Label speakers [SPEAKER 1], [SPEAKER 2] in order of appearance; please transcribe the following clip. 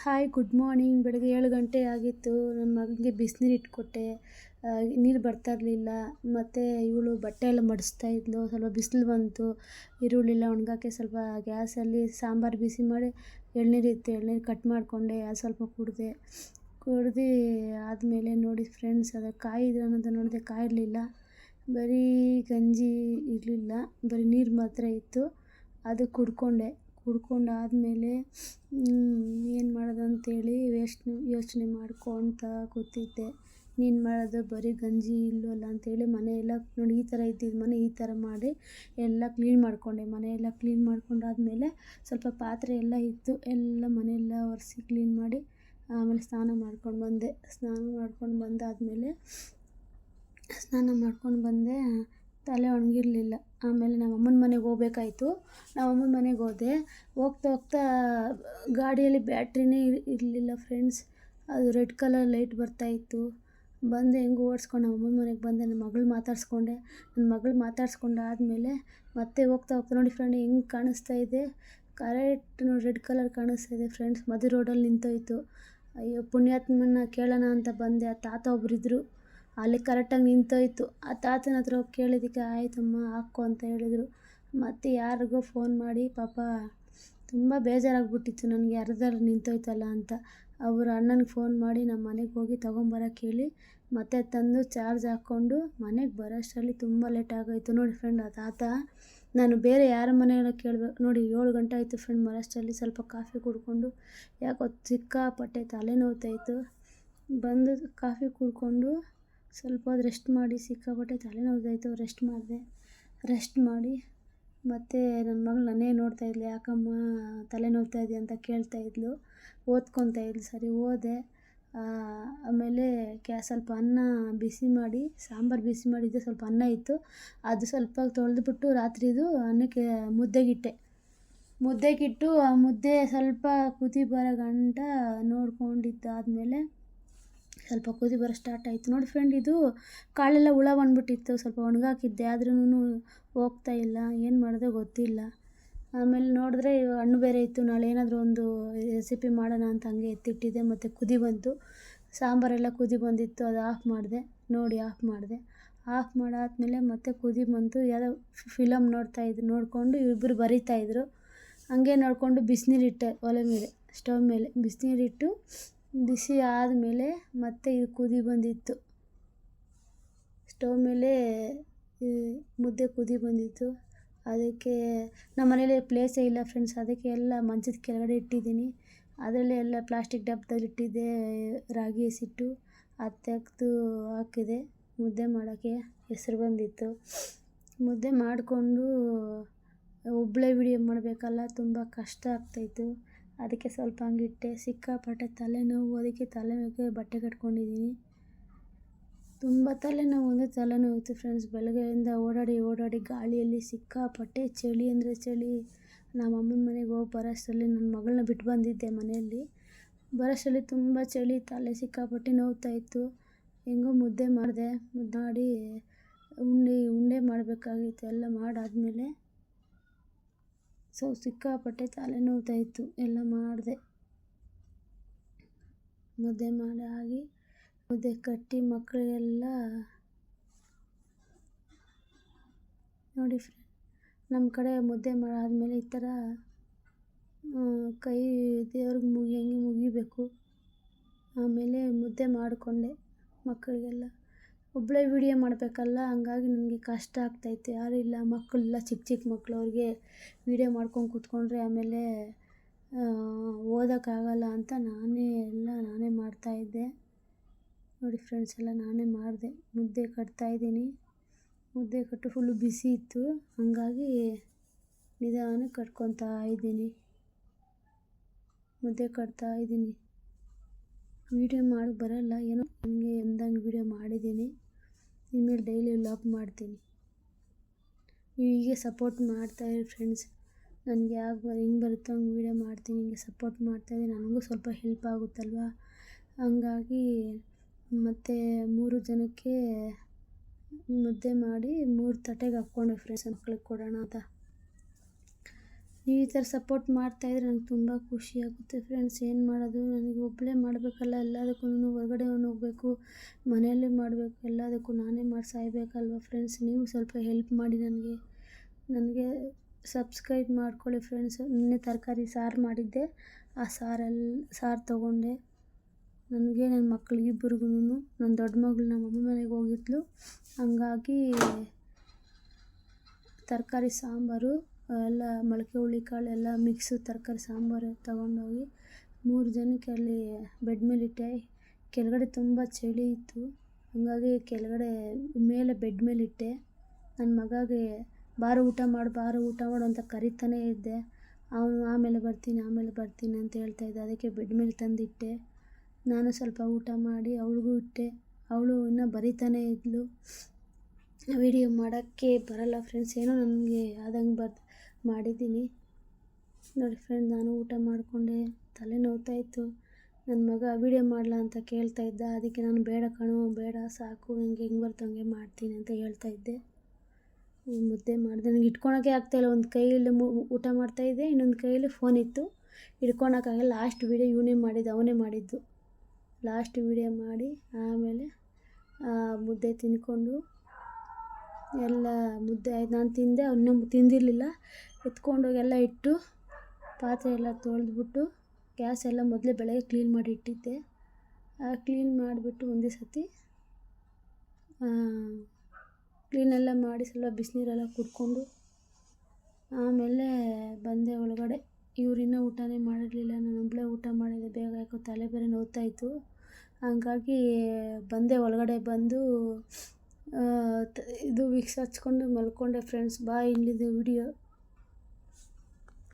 [SPEAKER 1] Hi good morning ಬೆಳಗ್ಗೆ ಏಳು ಗಂಟೆ ಆಗಿತ್ತು. ನನ್ನ ಮಗನಿಗೆ ಬಿಸಿನೀರು ಇಟ್ಕೊಟ್ಟೆ. ನೀರು ಬರ್ತಾ ಇರಲಿಲ್ಲ. ಮತ್ತು ಇವಳು ಬಟ್ಟೆ ಎಲ್ಲ ಮಡಿಸ್ತಾ ಇದ್ಲು. ಸ್ವಲ್ಪ ಬಿಸಿಲು ಬಂತು. ಈರುಳ್ಳಿಲ್ಲ ಒಣಗಾಕೆ ಸ್ವಲ್ಪ ಗ್ಯಾಸಲ್ಲಿ ಸಾಂಬಾರು ಬಿಸಿ ಮಾಡಿ ಎಳ್ನೀರು ಇತ್ತು. ಎಳ್ನೀರು ಕಟ್ ಮಾಡಿಕೊಂಡೆ. ಅದು ಸ್ವಲ್ಪ ಕುಡಿದೆ. ಕುಡ್ದು ಆದಮೇಲೆ ನೋಡಿ ಫ್ರೆಂಡ್ಸ್ ಅದು ಕಾಯಿದೆ ಅನ್ನೋದು ನೋಡಿದೆ. ಕಾಯಿರಲಿಲ್ಲ. ಬರೀ ಗಂಜಿ ಇರಲಿಲ್ಲ. ಬರೀ ನೀರು ಮಾತ್ರ ಇತ್ತು. ಅದು ಕುಡ್ಕೊಂಡೆ. ಕುಡ್ಕೊಂಡಾದ್ಮೇಲೆ ಏನು ಮಾಡೋದು ಅಂತೇಳಿ ಯೋಚನೆ ಯೋಚನೆ ಮಾಡ್ಕೊತ ಕೂತಿದ್ದೆ. ನೀನು ಮಾಡೋದು ಬರೀ ಗಂಜಿ ಇಲ್ಲವಲ್ಲ ಅಂತೇಳಿ ಮನೆಯೆಲ್ಲ ನೋಡಿ ಈ ಥರ ಇದ್ದಿದ್ದು ಮನೆ ಈ ಥರ ಮಾಡಿ ಎಲ್ಲ ಕ್ಲೀನ್ ಮಾಡಿಕೊಂಡೆ. ಮನೆಯೆಲ್ಲ ಕ್ಲೀನ್ ಮಾಡ್ಕೊಂಡಾದ್ಮೇಲೆ ಸ್ವಲ್ಪ ಪಾತ್ರೆ ಎಲ್ಲ ಇತ್ತು. ಎಲ್ಲ ಮನೆಯೆಲ್ಲ ಒರೆಸಿ ಕ್ಲೀನ್ ಮಾಡಿ ಆಮೇಲೆ ಸ್ನಾನ ಮಾಡ್ಕೊಂಡು ಬಂದೆ. ಸ್ನಾನ ಮಾಡ್ಕೊಂಡು ಬಂದಾದಮೇಲೆ, ಸ್ನಾನ ಮಾಡ್ಕೊಂಡು ಬಂದೆ. ತಲೆ ಒಣಗಿರಲಿಲ್ಲ. ಆಮೇಲೆ ನಮ್ಮ ಅಮ್ಮನ ಮನೆಗೆ ಹೋಗ್ಬೇಕಾಯ್ತು. ನಮ್ಮ ಅಮ್ಮನ ಮನೆಗೆ ಹೋದೆ. ಹೋಗ್ತಾ ಹೋಗ್ತಾ ಗಾಡಿಯಲ್ಲಿ ಬ್ಯಾಟ್ರಿನೇ ಇರಲಿಲ್ಲ ಫ್ರೆಂಡ್ಸ್. ಅದು ರೆಡ್ ಕಲರ್ ಲೈಟ್ ಬರ್ತಾಯಿತ್ತು ಬಂದು, ಹೆಂಗೋ ಓಡಿಸ್ಕೊಂಡು ನಮ್ಮ ಅಮ್ಮನ ಮನೆಗೆ ಬಂದೆ. ನನ್ನ ಮಗಳು ಮಾತಾಡಿಸ್ಕೊಂಡೆ. ನನ್ನ ಮಗಳು ಮಾತಾಡ್ಸ್ಕೊಂಡು ಆದಮೇಲೆ ಮತ್ತೆ ಹೋಗ್ತಾ ಹೋಗ್ತಾ ನೋಡಿ ಫ್ರೆಂಡ್ ಹೆಂಗೆ ಕಾಣಿಸ್ತಾ ಇದೆ. ಕರೆಕ್ಟ್ ನೋಡಿ ರೆಡ್ ಕಲರ್ ಕಾಣಿಸ್ತಾ ಇದೆ ಫ್ರೆಂಡ್ಸ್. ಮದುವೆ ರೋಡಲ್ಲಿ ನಿಂತೋಯ್ತು. ಅಯ್ಯೋ ಪುಣ್ಯಾತ್ಮನ ಕೇಳೋಣ ಅಂತ ಬಂದೆ. ಆ ತಾತ ಒಬ್ಬರಿದ್ರು ಅಲ್ಲಿ ಕರೆಕ್ಟಾಗಿ ನಿಂತೋಯ್ತು. ಆ ತಾತನ ಹತ್ರ ಹೋಗಿ ಕೇಳಿದ್ದಕ್ಕೆ, ಆಯಿತಮ್ಮ, ಹಾಕು ಅಂತ ಹೇಳಿದರು. ಮತ್ತು ಯಾರಿಗೋ ಫೋನ್ ಮಾಡಿ, ಪಾಪ, ತುಂಬ ಬೇಜಾರಾಗ್ಬಿಟ್ಟಿತ್ತು, ನನಗೆ ಅರ್ಧದಲ್ಲಿ ನಿಂತೋಯ್ತಲ್ಲ ಅಂತ ಅವ್ರ ಅಣ್ಣನಿಗೆ ಫೋನ್ ಮಾಡಿ, ನಮ್ಮ ಮನೆಗೆ ಹೋಗಿ ತೊಗೊಂಬರಕ್ಕೆ ಹೇಳಿ. ಮತ್ತೆ ತಂದು ಚಾರ್ಜ್ ಹಾಕ್ಕೊಂಡು ಮನೆಗೆ ಬರೋಷ್ಟರಲ್ಲಿ ತುಂಬ ಲೇಟ್ ಆಗೋಯ್ತು. ನೋಡಿ ಫ್ರೆಂಡ್ ಆ ತಾತ ನಾನು ಬೇರೆ ಯಾರ ಮನೆಯಲ್ಲ ಕೇಳಬೇಕು ನೋಡಿ ಏಳು ಗಂಟೆ ಆಯಿತು ಫ್ರೆಂಡ್ ಬರೋಷ್ಟರಲ್ಲಿ ಸ್ವಲ್ಪ ಕಾಫಿ ಕುಡ್ಕೊಂಡು. ಯಾಕೋ ಸಿಕ್ಕಾಪಟ್ಟೆ ತಲೆನೋವ್ತಾಯಿತ್ತು ಬಂದು ಕಾಫಿ ಕುಡ್ಕೊಂಡು ಸ್ವಲ್ಪ ಹೊತ್ತು ರೆಸ್ಟ್ ಮಾಡಿ ಸಿಕ್ಕಾಪಟ್ಟೆ ತಲೆನೋವುದಾಯಿತು ರೆಸ್ಟ್ ಮಾಡಿದೆ. ರೆಸ್ಟ್ ಮಾಡಿ ಮತ್ತು ನನ್ನ ಮಗಳು ನನ್ನೇ ನೋಡ್ತಾ ಇದ್ಲು, ಯಾಕಮ್ಮ ತಲೆನೋವ್ತಾ ಇದೆಯಾ ಅಂತ ಕೇಳ್ತಾ ಇದ್ಲು. ಓದ್ಕೊತಾ ಇದ್ಲು, ಸರಿ ಓದೆ. ಆಮೇಲೆ ಕ್ಯಾ, ಸ್ವಲ್ಪ ಅನ್ನ ಬಿಸಿ ಮಾಡಿ, ಸಾಂಬಾರು ಬಿಸಿ ಮಾಡಿದ್ದೆ ಸ್ವಲ್ಪ ಅನ್ನ ಇತ್ತು. ಅದು ಸ್ವಲ್ಪ ತೊಳೆದುಬಿಟ್ಟು ರಾತ್ರಿದು ಅನ್ನಕ್ಕೆ ಮುದ್ದೆಗಿಟ್ಟೆ. ಮುದ್ದೆಗಿಟ್ಟು ಆ ಮುದ್ದೆ ಸ್ವಲ್ಪ ಕುದಿ ಬರೋ ಗಂಟ ನೋಡ್ಕೊಂಡಿದ್ದಾದಮೇಲೆ ಸ್ವಲ್ಪ ಕುದಿ ಬರೋ ಸ್ಟಾರ್ಟ್ ಆಯಿತು. ನೋಡಿ ಫ್ರೆಂಡ್ ಇದು ಕಾಳೆಲ್ಲ ಹುಳ ಬಂದ್ಬಿಟ್ಟಿತ್ತು. ಸ್ವಲ್ಪ ಒಣಗಾಕಿದ್ದೆ ಆದ್ರೂ ಹೋಗ್ತಾ ಇಲ್ಲ. ಏನು ಮಾಡಿದೆ ಗೊತ್ತಿಲ್ಲ. ಆಮೇಲೆ ನೋಡಿದ್ರೆ ಹಣ್ಣು ಬೇರೆ ಇತ್ತು. ನಾಳೆ ಏನಾದರೂ ಒಂದು ರೆಸಿಪಿ ಮಾಡೋಣ ಅಂತ ಹಂಗೆ ಎತ್ತಿಟ್ಟಿದ್ದೆ. ಮತ್ತು ಕುದಿ ಬಂತು. ಸಾಂಬಾರೆಲ್ಲ ಕುದಿ ಬಂದಿತ್ತು. ಅದು ಆಫ್ ಮಾಡಿದೆ. ನೋಡಿ ಆಫ್ ಮಾಡಿದೆ. ಆಫ್ ಮಾಡಾದ್ಮೇಲೆ ಮತ್ತೆ ಕುದಿ ಬಂತು. ಯಾವುದೋ ಫಿಲಮ್ ನೋಡ್ತಾ ಇದ್ರು ನೋಡಿಕೊಂಡು ಇಬ್ಬರು ಬರಿತಾಯಿದ್ರು ಹಂಗೆ ನೋಡಿಕೊಂಡು ಬಿಸಿನೀರಿಟ್ಟೆ ಒಲೆ ಮೇಲೆ ಸ್ಟವ್ ಮೇಲೆ. ಬಿಸಿನೀರಿಟ್ಟು ಬಿಸಿ ಆದಮೇಲೆ ಮತ್ತೆ ಇದು ಕುದಿ ಬಂದಿತ್ತು. ಸ್ಟವ್ ಮೇಲೆ ಮುದ್ದೆ ಕುದಿ ಬಂದಿತ್ತು. ಅದಕ್ಕೆ ನಮ್ಮ ಮನೇಲಿ ಪ್ಲೇಸೇ ಇಲ್ಲ ಫ್ರೆಂಡ್ಸ್ ಅದಕ್ಕೆ ಎಲ್ಲ ಮಂಚದ ಕೆಳಗಡೆ ಇಟ್ಟಿದ್ದೀನಿ. ಅದರಲ್ಲೇ ಎಲ್ಲ ಪ್ಲಾಸ್ಟಿಕ್ ಡಬ್ಬದಲ್ಲಿ ಇಟ್ಟಿದ್ದೆ, ರಾಗಿ ಹಸಿಟ್ಟು. ಅದು ತೆಗೆದು ಹಾಕಿದೆ. ಮುದ್ದೆ ಮಾಡೋಕ್ಕೆ ಹೆಸರು ಬಂದಿತ್ತು. ಮುದ್ದೆ ಮಾಡಿಕೊಂಡು ಒಬ್ಬಳೇ ವಿಡಿಯೋ ಮಾಡಬೇಕಲ್ಲ, ತುಂಬ ಕಷ್ಟ ಆಗ್ತಾಯಿತ್ತು ಅದಕ್ಕೆ ಸ್ವಲ್ಪ ಹಂಗಿಟ್ಟೆ. ಸಿಕ್ಕಾಪಟ್ಟೆ ತಲೆನೋವು. ಅದಕ್ಕೆ ತಲೆಗೆ ಬಟ್ಟೆ ಕಟ್ಕೊಂಡಿದ್ದೀನಿ. ತುಂಬ ತಲೆನೋವು ಅಂದರೆ ತಲೆನೋವು ಇತ್ತು ಫ್ರೆಂಡ್ಸ್ ಬೆಳಗ್ಗೆಯಿಂದ ಓಡಾಡಿ ಓಡಾಡಿ ಗಾಳಿಯಲ್ಲಿ ಸಿಕ್ಕಾಪಟ್ಟೆ ಚಳಿ ಅಂದರೆ ಚಳಿ. ನಮ್ಮ ಅಮ್ಮನ ಮನೆಗೆ ಹೋಗಿ ಬರೋಷ್ಟರಲ್ಲಿ ನನ್ನ ಮಗಳನ್ನ ಬಿಟ್ಟು ಬಂದಿದ್ದೆ ಮನೆಯಲ್ಲಿ. ಬರೋಷ್ಟರಲ್ಲಿ ತುಂಬ ಚಳಿ, ತಲೆ ಸಿಕ್ಕಾಪಟ್ಟೆ ನೋವ್ತಾ ಇತ್ತು. ಹೆಂಗೋ ಮುದ್ದೆ ಮಾಡಿದೆ. ಮುದ್ದೆ ಮಾಡಿ ಉಂಡೆ ಉಂಡೆ ಮಾಡಬೇಕಾಗಿತ್ತು. ಎಲ್ಲ ಮಾಡಾದಮೇಲೆ ಸೊ ಸಿಕ್ಕಾಪಟ್ಟೆ ತಲೆ ನೋವ್ತಾಯಿತ್ತು ಎಲ್ಲ ಮಾಡಿದೆ. ಮುದ್ದೆ ಮಾಡಿ ಆಗಿ ಮುದ್ದೆ ಕಟ್ಟಿ ಮಕ್ಕಳಿಗೆಲ್ಲ ನೋಡಿ ಫ್ರೆಂಡ್ ನಮ್ಮ ಕಡೆ ಮುದ್ದೆ ಮಾಡಾದ್ಮೇಲೆ ಈ ಥರ ಕೈ ದೇವ್ರಿಗೆ ಮುಗಿ, ಹಂಗೆ ಮುಗಿಬೇಕು. ಆಮೇಲೆ ಮುದ್ದೆ ಮಾಡಿಕೊಂಡೆ ಮಕ್ಕಳಿಗೆಲ್ಲ ಒಬ್ಬಳೇ ವೀಡಿಯೋ ಮಾಡಬೇಕಲ್ಲ, ಹಂಗಾಗಿ ನನಗೆ ಕಷ್ಟ ಆಗ್ತೈತೆ. ಯಾರೂ ಇಲ್ಲ ಮಕ್ಕಳೆಲ್ಲ ಚಿಕ್ಕ ಚಿಕ್ಕ ಮಕ್ಕಳು ಅವ್ರಿಗೆ ವೀಡಿಯೋ ಮಾಡ್ಕೊಂಡು ಕೂತ್ಕೊಂಡ್ರೆ ಆಮೇಲೆ ಓದೋಕ್ಕಾಗಲ್ಲ ಅಂತ ನಾನೇ ಎಲ್ಲ ನಾನೇ ಮಾಡ್ತಾಯಿದ್ದೆ ನೋಡಿ ಫ್ರೆಂಡ್ಸ್ ಎಲ್ಲ, ನಾನೇ ಮಾಡಿದೆ. ಮುದ್ದೆ ಕಟ್ತಾಯಿದ್ದೀನಿ ಮುದ್ದೆ ಕಟ್ಟು ಫುಲ್ಲು ಬಿಸಿ ಇತ್ತು. ಹಾಗಾಗಿ ನಿಧಾನ ಕಟ್ಕೊತಾ ಇದ್ದೀನಿ. ಮುದ್ದೆ ಕಟ್ತಾ ಇದ್ದೀನಿ. ವೀಡಿಯೋ ಮಾಡಿ, ಬರೋಲ್ಲ, ಏನೋ ನನಗೆ ಎಂದಂಗೆ ವೀಡಿಯೋ ಮಾಡಿದ್ದೀನಿ ಇನ್ಮೇಲೆ ಮಾಡ್ತೀನಿ. ನೀವು ಹೀಗೆ ಸಪೋರ್ಟ್ ಮಾಡ್ತಾಯಿರಿ ಫ್ರೆಂಡ್ಸ್ ನನಗೆ ಯಾಕೆ ಹೆಂಗೆ ಬರುತ್ತೋ ಹಂಗೆ ವೀಡಿಯೋ ಮಾಡ್ತೀನಿ ಹಿಂಗೆ ಸಪೋರ್ಟ್ ಮಾಡ್ತಾಯಿದ್ರೆ ನನಗೂ ಸ್ವಲ್ಪ ಹೆಲ್ಪ್ ಆಗುತ್ತಲ್ವಾ? ಹಂಗಾಗಿ ಮತ್ತು ಮೂರು ಜನಕ್ಕೆ ಮುದ್ದೆ ಮಾಡಿ ಮೂರು ತಟ್ಟೆಗೆ ಹಾಕ್ಕೊಂಡೆ ಫ್ರೆಂಡ್ಸ್ ಮಕ್ಕಳಿಗೆ ಕೊಡೋಣ ಅಂತ. ನೀವು ಈ ಥರ ಸಪೋರ್ಟ್ ಮಾಡ್ತಾಯಿದ್ರೆ ನಂಗೆ ತುಂಬ ಖುಷಿಯಾಗುತ್ತೆ ಫ್ರೆಂಡ್ಸ್. ಏನು ಮಾಡೋದು? ನನಗೆ ಒಬ್ಬಳೇ ಮಾಡಬೇಕಲ್ಲ ಎಲ್ಲದಕ್ಕೂ ಹೊರಗಡೆ ಹೋಗಬೇಕು, ಮನೆಯಲ್ಲೇ ಮಾಡಬೇಕು, ಎಲ್ಲದಕ್ಕೂ ನಾನೇ ಮಾಡಿ ಸಾಯಬೇಕಲ್ವ ಫ್ರೆಂಡ್ಸ್? ನೀವು ಸ್ವಲ್ಪ ಹೆಲ್ಪ್ ಮಾಡಿ ನನಗೆ. ನನಗೆ ಸಬ್ಸ್ಕ್ರೈಬ್ ಮಾಡ್ಕೊಳ್ಳಿ ಫ್ರೆಂಡ್ಸ್. ನಿನ್ನೆ ತರಕಾರಿ ಸಾರು ಮಾಡಿದ್ದೆ. ಆ ಸಾರಲ್ಲಿ ಸಾರು ತೊಗೊಂಡೆ. ನನಗೆ ನನ್ನ ಮಕ್ಕಳಿಗಿಬ್ಬರಿಗೂ ನನ್ನ ದೊಡ್ಡ ಮಗಳು ನಮ್ಮ ಅಮ್ಮ ಮನೆಗೆ ಹೋಗಿದ್ಲು. ಹಂಗಾಗಿ ತರಕಾರಿ ಸಾಂಬಾರು ಎಲ್ಲ ಮೊಳಕೆ ಹುರುಳಿಕಾಳು ಎಲ್ಲ ಮಿಕ್ಸು ತರಕಾರಿ, ಸಾಂಬಾರು ತಗೊಂಡೋಗಿ ಮೂರು ಜನಕ್ಕೆ ಅಲ್ಲಿ ಬೆಡ್ ಮೇಲೆ ಇಟ್ಟೆ. ಕೆಳಗಡೆ ತುಂಬ ಚಳಿ ಇತ್ತು. ಹಂಗಾಗಿ ಕೆಳಗಡೆ ಮೇಲೆ ಬೆಡ್ ಮೇಲೆ ಇಟ್ಟೆ. ನನ್ನ ಮಗಗೆ ಬಾರು ಊಟ ಮಾಡು, ಬಾರು ಊಟ ಮಾಡು ಅಂತ ಕರಿತಾನೇ ಇದ್ದೆ. ಅವನು ಆಮೇಲೆ ಬರ್ತೀನಿ ಆಮೇಲೆ ಬರ್ತೀನಿ ಅಂತ ಹೇಳ್ತಾ ಇದ್ದೆ. ಅದಕ್ಕೆ ಬೆಡ್ ಮೇಲೆ ತಂದಿಟ್ಟೆ. ನಾನು ಸ್ವಲ್ಪ ಊಟ ಮಾಡಿ ಅವಳಿಗೂ ಇಟ್ಟೆ. ಅವಳು ಇನ್ನೂ ಬರಿತಾನೇ ಇದ್ಲು. ವಿಡಿಯೋ ಮಾಡೋಕ್ಕೆ ಬರಲ್ಲ ಫ್ರೆಂಡ್ಸ್ ಏನೋ ನನಗೆ ಆದಂಗೆ ಬರ್ ಮಾಡಿದ್ದೀನಿ. ನೋಡಿ ಫ್ರೆಂಡ್ ನಾನು ಊಟ ಮಾಡಿಕೊಂಡೆ. ತಲೆ ನೋವ್ತಾಯಿತ್ತು ನನ್ನ ಮಗ ವಿಡಿಯೋ ಮಾಡಲ ಅಂತ ಕೇಳ್ತಾ ಇದ್ದ. ಅದಕ್ಕೆ ನಾನು, ಬೇಡ ಕಣೋ, ಬೇಡ, ಸಾಕು ನನಗೆ ಹೆಂಗೆ ಬರ್ತಂಗೆ ಮಾಡ್ತೀನಿ ಅಂತ ಹೇಳ್ತಾ ಇದ್ದೆ. ಮುದ್ದೆ ಮಾಡಿದೆ. ನನಗೆ ಇಟ್ಕೊಳಕ್ಕೆ ಇಲ್ಲ. ಒಂದು ಕೈಯಲ್ಲಿ ಊಟ ಮಾಡ್ತಾಯಿದ್ದೆ ಇನ್ನೊಂದು ಕೈಯಲ್ಲಿ ಫೋನ್ ಇತ್ತು. ಹಿಡ್ಕೊಳಕ್ಕಾಗಲ್ಲ ಲಾಸ್ಟ್ ವೀಡಿಯೋ ಇವನೇ ಮಾಡಿದ್ದು, ಅವನೇ ಮಾಡಿದ್ದು. ಲಾಸ್ಟ್ ವೀಡಿಯೋ ಮಾಡಿ, ಆಮೇಲೆ ಮುದ್ದೆ ತಿಂದ್ಕೊಂಡು ಎಲ್ಲ ಮುದ್ದೆ ಆಯ್ತು. ನಾನು ತಿಂದೆ ಇನ್ನೂ ತಿಂದಿರಲಿಲ್ಲ. ಎತ್ಕೊಂಡೋಗಿ ಎಲ್ಲ ಇಟ್ಟು ಪಾತ್ರೆ ಎಲ್ಲ ತೊಳೆದ್ಬಿಟ್ಟು ಗ್ಯಾಸ್ ಎಲ್ಲ ಮೊದಲೇ ಬೆಳಗ್ಗೆ ಕ್ಲೀನ್ ಮಾಡಿ ಇಟ್ಟಿದ್ದೆ. ಕ್ಲೀನ್ ಮಾಡಿಬಿಟ್ಟು ಒಂದೇ ಸತಿ ಕ್ಲೀನೆಲ್ಲ ಮಾಡಿ ಸ್ವಲ್ಪ ಬಿಸಿನೀರೆಲ್ಲ ಕುಡ್ಕೊಂಡು ಆಮೇಲೆ ಬಂದೆ ಒಳಗಡೆ. ಇವ್ರು ಇನ್ನೂ ಊಟನೇ ಮಾಡಿರಲಿಲ್ಲ, ನಾನು ಒಬ್ಬಳೇ ಊಟ ಮಾಡಿದೆ. ಬೇಗ ಯಾಕೋ ತಲೆ ಬೇರೆ ನೋವ್ತಾಯಿತ್ತು ಹಂಗಾಗಿ ಬಂದೆ ಒಳಗಡೆ ಬಂದು ಇದು ವಿಕ್ಸ್ ಹಚ್ಕೊಂಡು ಮಲ್ಕೊಂಡೆ ಫ್ರೆಂಡ್ಸ್ ಬಾಯ್ ಇಲ್ಲಿದ್ದು ವಿಡಿಯೋ